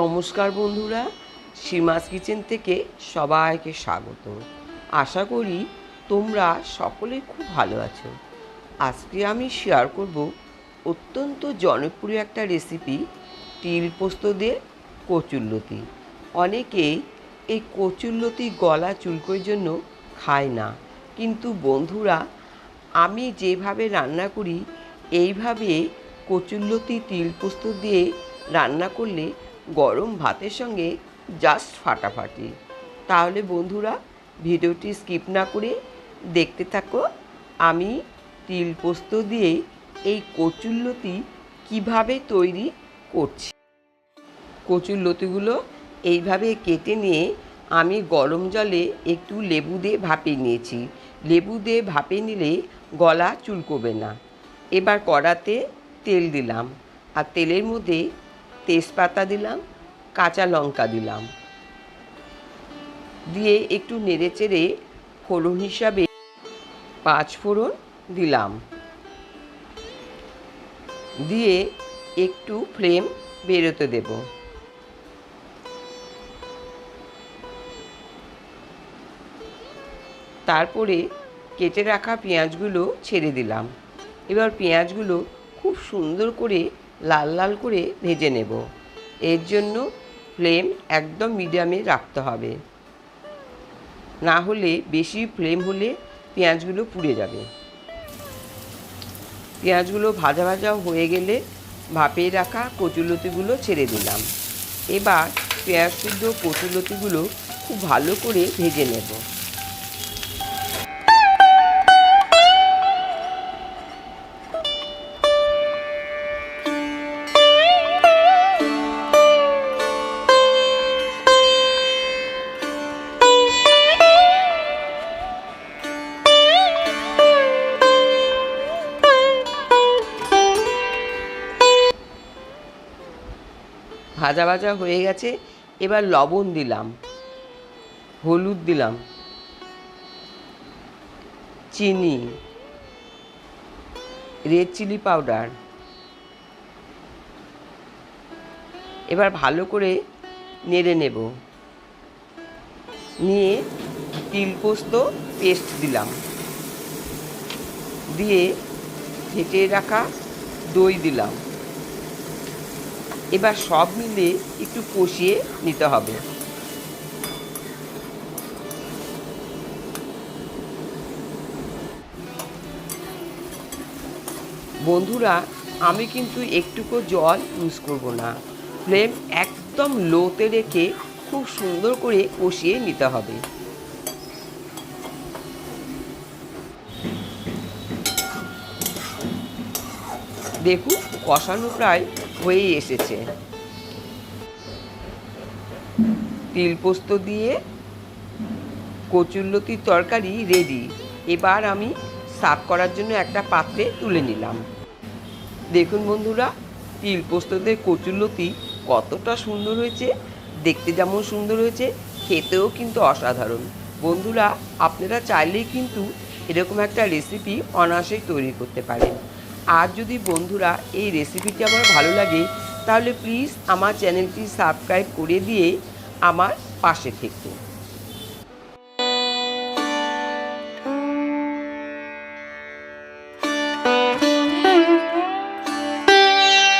নমস্কার বন্ধুরা, সীমাস কিচেন থেকে সবাইকে স্বাগত। আশা করি তোমরা সকলে খুব ভালো আছো। আজকে আমি শেয়ার করব অত্যন্ত জনপ্রিয় একটা রেসিপি তিল পোস্ত দিয়ে কচুরলতি অনেকেই এই কচুরলতি গলা চুলকোর জন্য খায় না। কিন্তু বন্ধুরা, আমি যেভাবে রান্না করি, এইভাবে কচুরলতি তিল পোস্ত দিয়ে রান্না করলে গরম ভাতের সঙ্গে জাস্ট ফাটাফাটি। তাহলে বন্ধুরা, ভিডিওটি স্কিপ না করে দেখতে থাকো। আমি তিল পোস্ত দিয়ে এই কচুরলতি কীভাবে তৈরি করছি। কচুর লতিগুলো এইভাবে কেটে নিয়ে আমি গরম জলে একটু লেবু দিয়ে ভাপিয়ে নিয়েছি। লেবু দিয়ে ভাপে নিলে গলা চুলকোবে না। এবার কড়াতে তেল দিলাম। আর তেলের মধ্যে তেজপাতা দিলাম, কাঁচা লঙ্কা দিলাম। দিয়ে একটু নেড়ে চেড়ে ফোড়ন হিসাবে পাঁচ ফোড়ন দিলাম। দিয়ে একটু ফ্লেম বেরোতে দেব। তারপরে কেটে রাখা পেঁয়াজগুলো ছেড়ে দিলাম। এবার পেঁয়াজগুলো খুব সুন্দর করে লাল লাল করে ভেজে নেব। এর জন্য ফ্লেম একদম মিডিয়ামে রাখতে হবে। না হলে বেশি ফ্লেম হলে পেঁয়াজগুলো পুড়ে যাবে। পেঁয়াজগুলো ভাজা ভাজা হয়ে গেলে ভাপে রাখা কচুলতিগুলো ছেড়ে দিলাম। এবার পেঁয়াজ সিদ্ধ কচুলতিগুলো খুব ভালো করে ভেজে নেব। ভাজা ভাজা হয়ে গেছে, এবার লবণ দিলাম, হলুদ দিলাম, চিনি, রেড চিলি পাউডার। এবার ভালো করে নেড়ে নেব। নিয়ে তিল পোস্ত পেস্ট দিলাম। দিয়ে ফেটে রাখা দই দিলাম। এবার সব মিলে একটু কষিয়ে নিতে হবে। বন্ধুরা, আমি কিন্তু একটুকু জল ইউজ করব না। ফ্লেম একদম লোতে রেখে খুব সুন্দর করে কষিয়ে নিতে হবে। দেখুন, কষানো প্রায় হয়েই এসেছে। তিল পোস্ত দিয়ে কচুরলতির তরকারি রেডি এবার আমি সার্ভ করার জন্য একটা পাত্রে তুলে নিলাম। দেখুন বন্ধুরা, তিল পোস্ততে কচুরলতি কতটা সুন্দর হয়েছে। দেখতে যেমন সুন্দর হয়েছে, খেতেও কিন্তু অসাধারণ। বন্ধুরা, আপনারা চাইলেই কিন্তু এরকম একটা রেসিপি অনায়াসেই তৈরি করতে পারেন। আর যদি বন্ধুরা এই রেসিপিটি আমার ভালো লাগে, তাহলে প্লিজ আমার চ্যানেলটি সাবস্ক্রাইব করে দিয়ে আমার পাশে থেকো।